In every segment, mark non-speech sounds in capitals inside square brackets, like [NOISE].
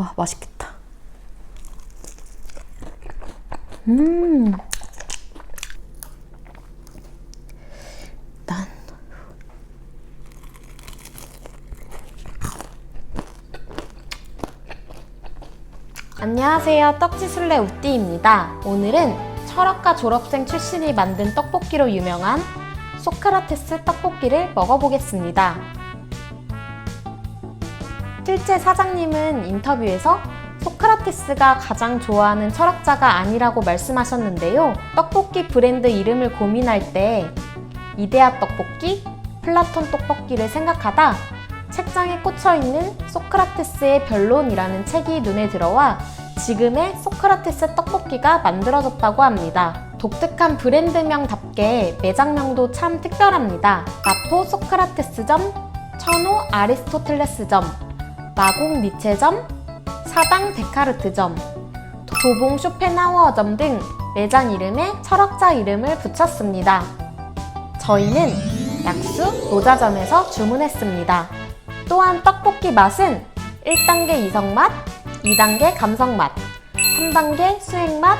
와, 맛있겠다. 음. 안녕하세요. 떡지술래 우띠입니다. 오늘은 철학과 졸업생 출신이 만든 떡볶이로 유명한 소크라테스 떡볶이를 먹어보겠습니다. 실제 사장님은 인터뷰에서 소크라테스가 가장 좋아하는 철학자가 아니라고 말씀하셨는데요. 떡볶이 브랜드 이름을 고민할 때 이데아 떡볶이, 플라톤 떡볶이를 생각하다 책장에 꽂혀 있는 소크라테스의 변론이라는 책이 눈에 들어와 지금의 소크라테스 떡볶이가 만들어졌다고 합니다. 독특한 브랜드명답게 매장명도 참 특별합니다. 마포 소크라테스점, 천호 아리스토텔레스점, 마곡 니체점, 사당 데카르트점, 도봉 쇼펜하우어점 등 매장 이름에 철학자 이름을 붙였습니다. 저희는 약수 노자점에서 주문했습니다. 또한 떡볶이 맛은 1단계 이성맛, 2단계 감성맛, 3단계 수행맛,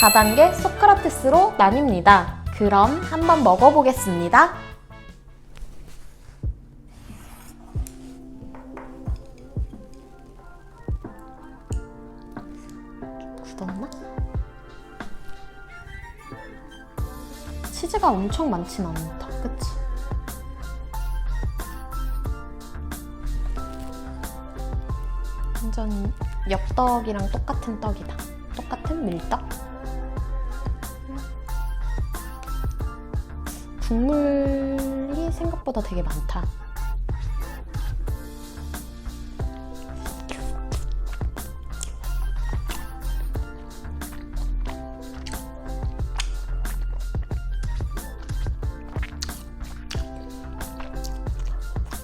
4단계 소크라테스로 나뉩니다. 그럼 한번 먹어보겠습니다. 굳었나? 치즈가 엄청 많진 않다. 그치? 완전 엽떡이랑 똑같은 떡이다. 똑같은 밀떡? 국물이 생각보다 되게 많다.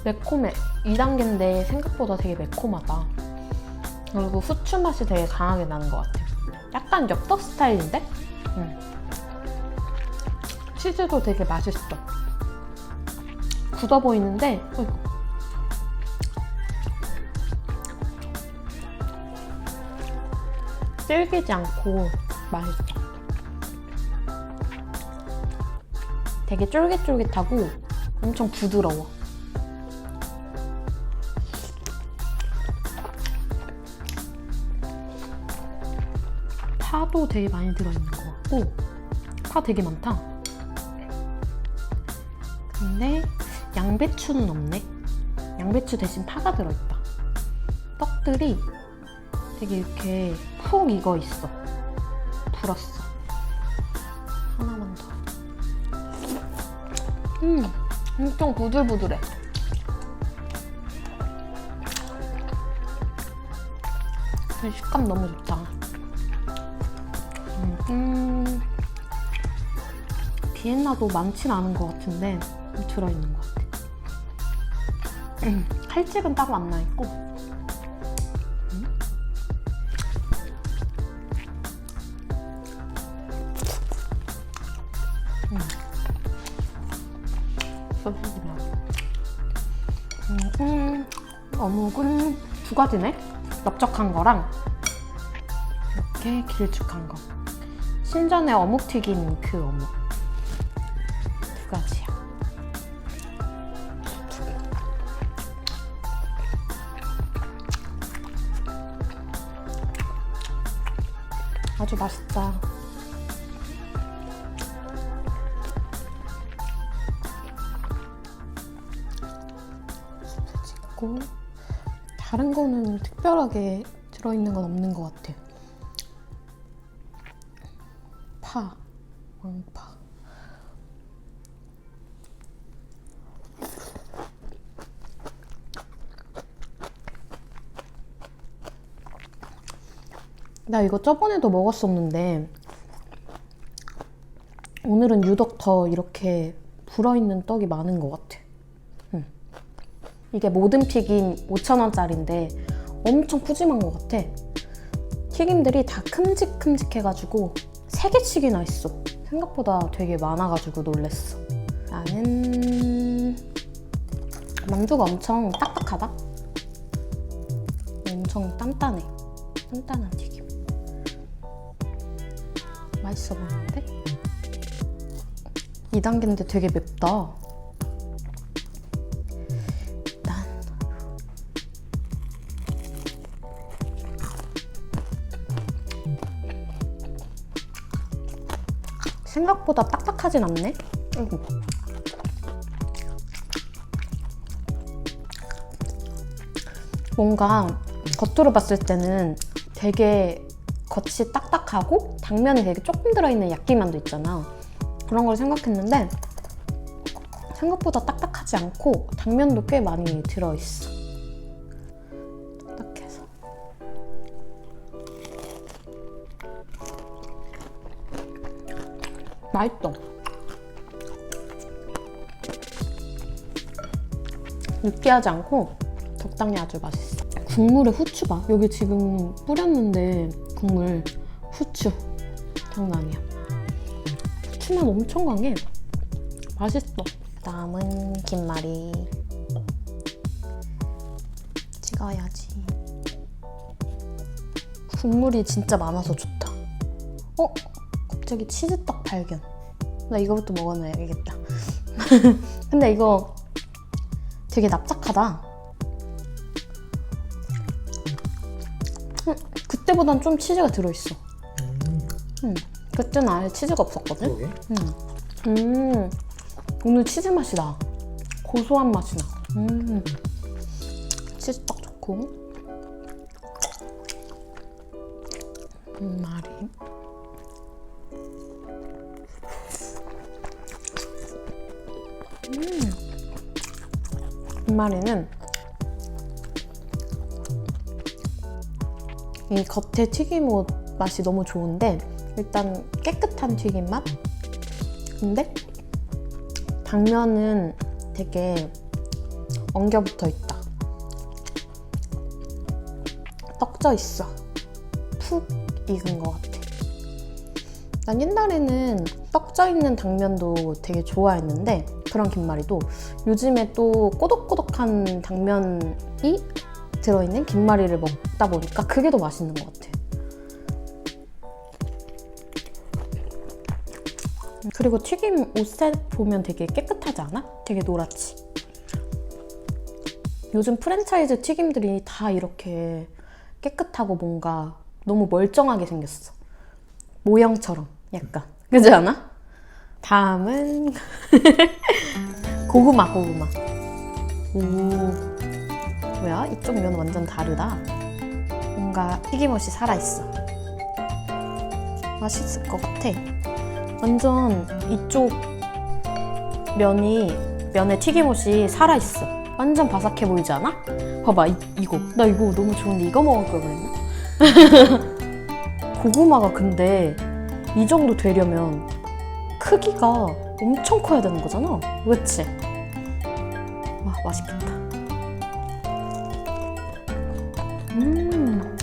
매콤해. 2단계인데 생각보다 되게 매콤하다. 그리고 후추 맛이 되게 강하게 나는 것 같아. 약간 엽떡 스타일인데? 응. 치즈도 되게 맛있어. 굳어 보이는데, 어이구. 질기지 않고 맛있어. 되게 쫄깃쫄깃하고 엄청 부드러워. 파도 되게 많이 들어있는 것 같고 파 되게 많다. 근데 양배추는 없네. 양배추 대신 파가 들어있다. 떡들이 되게 이렇게 푹 익어 있어. 불었어. 하나만 더. 음, 엄청 부들부들해. 식감 너무 좋다 음, 비엔나도 많진 않은 것 같은데 들어있는 것 같아. [CLEARS THROAT] 음, 칼집은 따로 안 나 있고 음. 음. 음, 음, 어묵은 두 가지네? 넓적한 거랑 이렇게 길쭉한 거. 신전에 어묵 튀긴 그 어묵 두 가지야. 아주 맛있다. 찍고 다른 거는 특별하게 들어있는 건 없는 것 같아요. 파, 왕파. 나 이거 저번에도 먹었었는데 오늘은 유독 더 이렇게 불어있는 떡이 많은 것 같아. 응. 이게 모든 튀김 5,000원짜리인데 엄청 푸짐한 것 같아. 튀김들이 다 큼직큼직해가지고 세 개씩이나 있어. 생각보다 되게 많아가지고 놀랬어. 나는 만두가 엄청 딱딱하다. 엄청 단단해. 단단한 튀김. 맛있어 보이는데? 2단계인데 되게 맵다. 생각보다 딱딱하진 않네. 뭔가 겉으로 봤을 때는 되게 겉이 딱딱하고 당면이 되게 조금 들어있는 야끼만두 있잖아. 그런 걸 생각했는데 생각보다 딱딱하지 않고 당면도 꽤 많이 들어있어. 맛있어. 느끼하지 않고 적당히 아주 맛있어. 국물에 후추 봐. 여기 지금 뿌렸는데 국물 후추 장난 아니야. 후추만 엄청 강해. 맛있어. 다음은 김말이. 찍어야지. 국물이 진짜 많아서 좋다. 어? 갑자기 치즈떡 발견. 나 이거부터 먹어놔야겠다. [LAUGHS] 근데 이거 되게 납작하다. 음, 그때보단 좀 치즈가 들어있어. 음, 그때는 아예 치즈가 없었거든? 그러게. 음, 오늘 치즈 맛이 나. 고소한 맛이 나. 음, 치즈 딱 좋고. 음, 말이. 음, 말이는 이 겉에 튀김옷 맛이 너무 좋은데 일단 깨끗한 튀김 맛? 근데 당면은 되게 엉겨 붙어 있다. 떡져 있어. 푹 익은 것 같아. 난 옛날에는 떡져 있는 당면도 되게 좋아했는데 그런 김말이도 요즘에 또 꼬독꼬독한 당면이 들어있는 김말이를 먹다 보니까 그게 더 맛있는 것 같아. 그리고 튀김 옷셋 보면 되게 깨끗하지 않아? 되게 노랗지. 요즘 프랜차이즈 튀김들이 다 이렇게 깨끗하고 뭔가 너무 멀쩡하게 생겼어. 모형처럼 약간. 그지 않아? 다음은 [LAUGHS] 고구마 고구마. 오 뭐야? 이쪽 면 완전 다르다. 뭔가 튀김옷이 살아있어. 맛있을 것 같아. 완전 이쪽 면이 면의 튀김옷이 살아있어. 완전 바삭해 보이지 않아? 봐봐 이, 이거 나 이거 너무 좋은데 이거 먹을 걸 그랬나? [LAUGHS] 고구마가 근데 이 정도 되려면 크기가 엄청 커야 되는 거잖아. 그치? 와 맛있겠다. 음.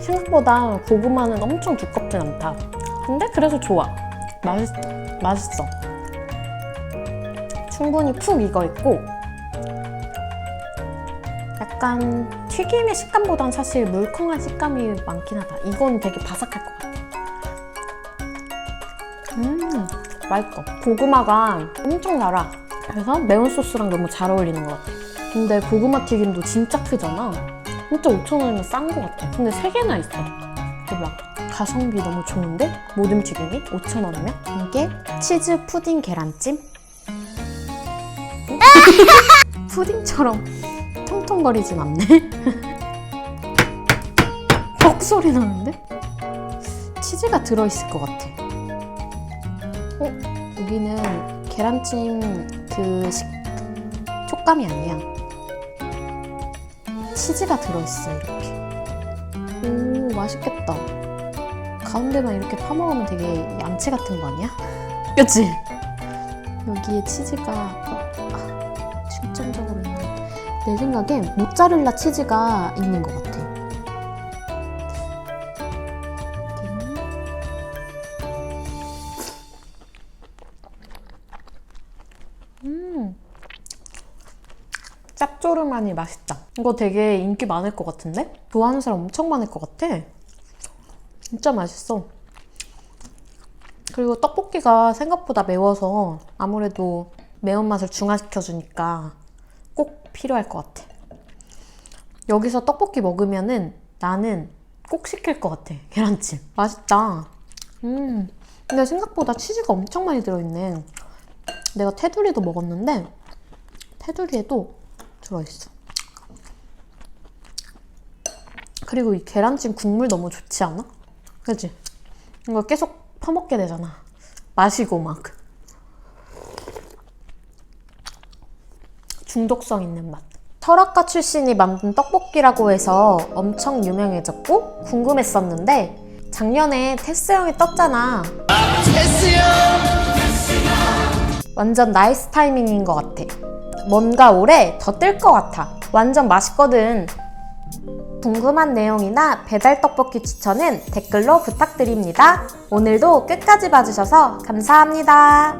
생각보다 고구마는 엄청 두껍진 않다. 근데 그래서 좋아. 맛있, 맛있어. 충분히 푹 익어 있고, 약간 튀김의 식감보단 사실 물컹한 식감이 많긴 하다. 이건 되게 바삭할 것 같아. 음, 맛있어. 고구마가 엄청 달아. 그래서 매운 소스랑 너무 잘 어울리는 것 같아. 근데 고구마 튀김도 진짜 크잖아. 진짜 5,000원이면 싼 것 같아. 근데 3개나 있어. 대박. 가성비 너무 좋은데? 모듬 튀김이 5,000원이면? 이게 치즈 푸딩 계란찜? [LAUGHS] 푸딩처럼 통통거리진 않네. [LAUGHS] 퍽 소리 나는데? 치즈가 들어있을 것 같아. 어? 여기는 계란찜 그 식, 촉감이 아니야. 치즈가 들어있어, 이렇게. 오, 맛있겠다. 가운데만 이렇게 파먹으면 되게 얌체 같은 거 아니야? [LAUGHS] 그치? 여기에 치즈가 아, 중점적으로 내 생각엔 모짜렐라 치즈가 있는 것 같아. 음. 짭조름하니 맛있다. 이거 되게 인기 많을 것 같은데? 좋아하는 사람 엄청 많을 것 같아. 진짜 맛있어. 그리고 떡볶이가 생각보다 매워서 아무래도 매운맛을 중화시켜주니까 꼭 필요할 것 같아. 여기서 떡볶이 먹으면은 나는 꼭 시킬 것 같아. 계란찜. 맛있다. 음. 근데 생각보다 치즈가 엄청 많이 들어있네. 내가 테두리도 먹었는데 테두리에도 들어있어. 그리고 이 계란찜 국물 너무 좋지 않아? 그치? 이거 계속 퍼먹게 되잖아. 마시고 막. 중독성 있는 맛. 철학과 출신이 만든 떡볶이라고 해서 엄청 유명해졌고 궁금했었는데 작년에 테스 형이 떴잖아. 완전 나이스 타이밍인 것 같아. 뭔가 올해 더 뜰 것 같아. 완전 맛있거든. 궁금한 내용이나 배달 떡볶이 추천은 댓글로 부탁드립니다. 오늘도 끝까지 봐주셔서 감사합니다.